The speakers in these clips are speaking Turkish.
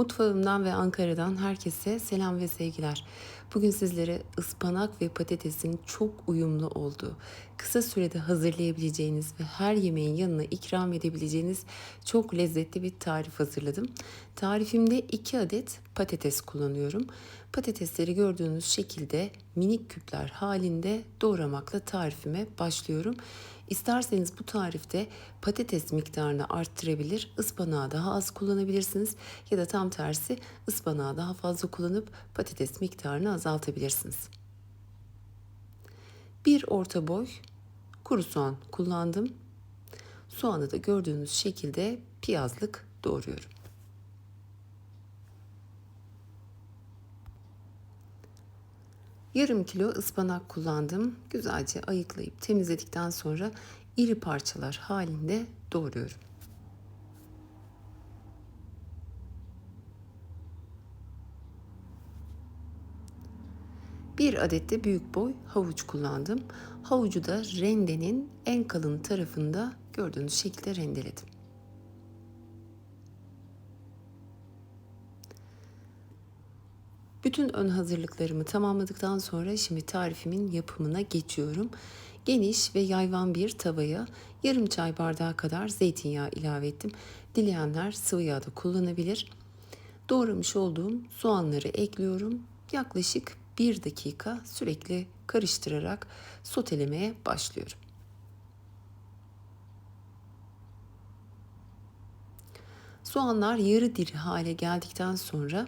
Mutfağımdan ve Ankara'dan herkese selam ve sevgiler. Bugün sizlere ıspanak ve patatesin çok uyumlu olduğu, kısa sürede hazırlayabileceğiniz ve her yemeğin yanına ikram edebileceğiniz çok lezzetli bir tarif hazırladım. Tarifimde 2 adet patates kullanıyorum. Patatesleri gördüğünüz şekilde minik küpler halinde doğramakla tarifime başlıyorum. İsterseniz bu tarifte patates miktarını arttırabilir, ıspanağı daha az kullanabilirsiniz ya da tam tersi ıspanağı daha fazla kullanıp patates miktarını azaltabilirsiniz. Bir orta boy kuru soğan kullandım. Soğanı da gördüğünüz şekilde piyazlık doğruyorum. Yarım kilo ıspanak kullandım. Güzelce ayıklayıp temizledikten sonra iri parçalar halinde doğruyorum. Bir adet de büyük boy havuç kullandım. Havucu da rendenin en kalın tarafında gördüğünüz şekilde rendeledim. Bütün ön hazırlıklarımı tamamladıktan sonra şimdi tarifimin yapımına geçiyorum. Geniş ve yayvan bir tavaya yarım çay bardağı kadar zeytinyağı ilave ettim. Dileyenler sıvı yağ da kullanabilir. Doğramış olduğum soğanları ekliyorum. Yaklaşık bir dakika sürekli karıştırarak sotelemeye başlıyorum. Soğanlar yarı diri hale geldikten sonra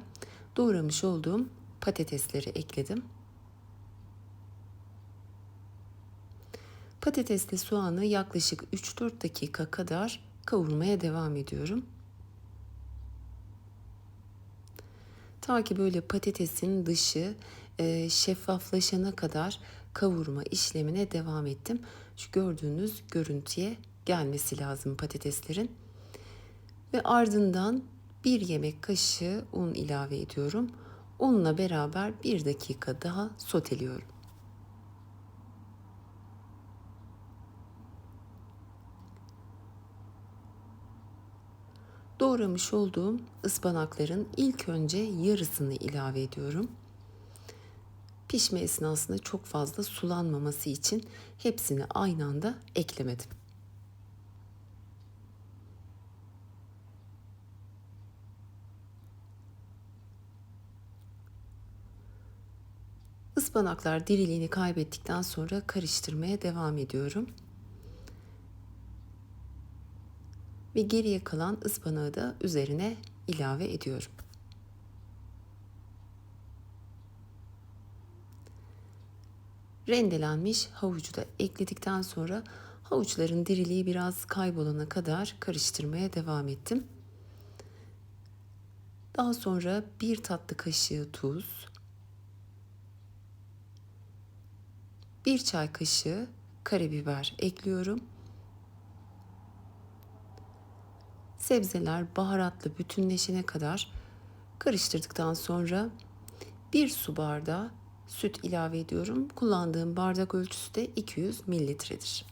doğramış olduğum patatesleri ekledim. Patatesli soğanı yaklaşık 3-4 dakika kadar kavurmaya devam ediyorum. Ta ki böyle patatesin dışı e, şeffaflaşana kadar kavurma işlemine devam ettim. Şu gördüğünüz görüntüye gelmesi lazım patateslerin. Ve ardından bir yemek kaşığı un ilave ediyorum. Unla beraber bir dakika daha soteliyorum. Doğramış olduğum ıspanakların ilk önce yarısını ilave ediyorum. Pişme esnasında çok fazla sulanmaması için hepsini aynı anda eklemedim. Ispanaklar diriliğini kaybettikten sonra karıştırmaya devam ediyorum. Ve geriye kalan ıspanağı da üzerine ilave ediyorum. Rendelenmiş havucu da ekledikten sonra havuçların diriliği biraz kaybolana kadar karıştırmaya devam ettim. Daha sonra bir tatlı kaşığı tuz, bir çay kaşığı karabiber ekliyorum. Sebzeler baharatlı bütünleşene kadar karıştırdıktan sonra bir su bardağı süt ilave ediyorum. Kullandığım bardak ölçüsü de 200 mililitredir.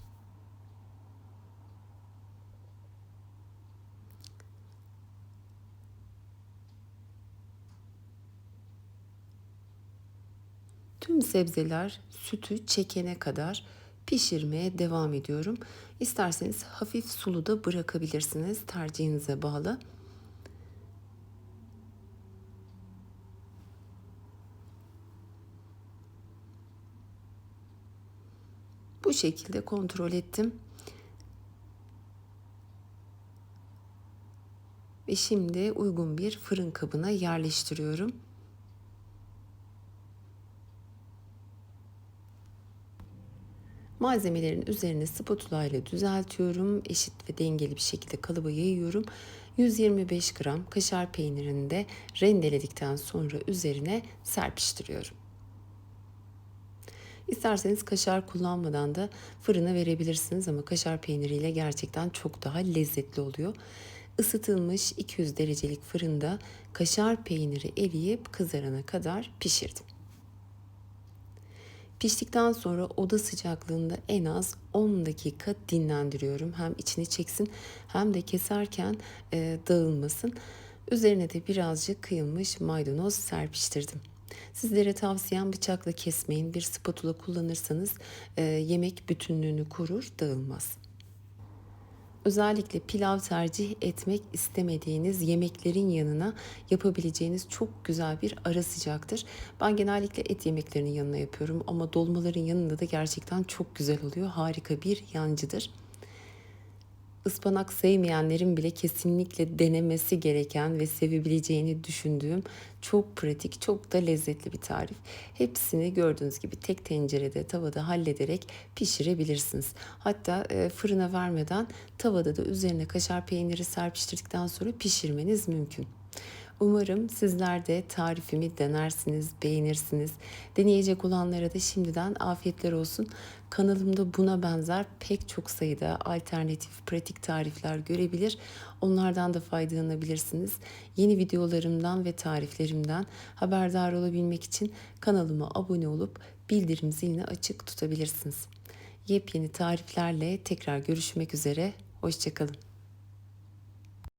Tüm sebzeler sütü çekene kadar pişirmeye devam ediyorum. İsterseniz hafif sulu da bırakabilirsiniz tercihinize bağlı. Bu şekilde kontrol ettim. Ve şimdi uygun bir fırın kabına yerleştiriyorum. Malzemelerin üzerine spatula ile düzeltiyorum. Eşit ve dengeli bir şekilde kalıba yayıyorum. 125 gram kaşar peynirini de rendeledikten sonra üzerine serpiştiriyorum. İsterseniz kaşar kullanmadan da fırına verebilirsiniz ama kaşar peyniriyle gerçekten çok daha lezzetli oluyor. Isıtılmış 200 derecelik fırında kaşar peyniri eriyip kızarana kadar pişirdim. Piştikten sonra oda sıcaklığında en az 10 dakika dinlendiriyorum. Hem içini çeksin hem de keserken e, dağılmasın. Üzerine de birazcık kıyılmış maydanoz serpiştirdim. Sizlere tavsiyem bıçakla kesmeyin. Bir spatula kullanırsanız e, yemek bütünlüğünü korur, dağılmaz. Özellikle pilav tercih etmek istemediğiniz yemeklerin yanına yapabileceğiniz çok güzel bir ara sıcaktır. Ben genellikle et yemeklerinin yanına yapıyorum ama dolmaların yanında da gerçekten çok güzel oluyor. Harika bir yancıdır. Ispanak sevmeyenlerin bile kesinlikle denemesi gereken ve sevebileceğini düşündüğüm çok pratik, çok da lezzetli bir tarif. Hepsini gördüğünüz gibi tek tencerede, tavada hallederek pişirebilirsiniz. Hatta e, fırına vermeden tavada da üzerine kaşar peyniri serpiştirdikten sonra pişirmeniz mümkün. Umarım sizler de tarifimi denersiniz, beğenirsiniz. Deneyecek olanlara da şimdiden afiyetler olsun. Kanalımda buna benzer pek çok sayıda alternatif, pratik tarifler görebilir. Onlardan da faydalanabilirsiniz. Yeni videolarımdan ve tariflerimden haberdar olabilmek için kanalıma abone olup bildirim zilini açık tutabilirsiniz. Yepyeni tariflerle tekrar görüşmek üzere. Hoşçakalın.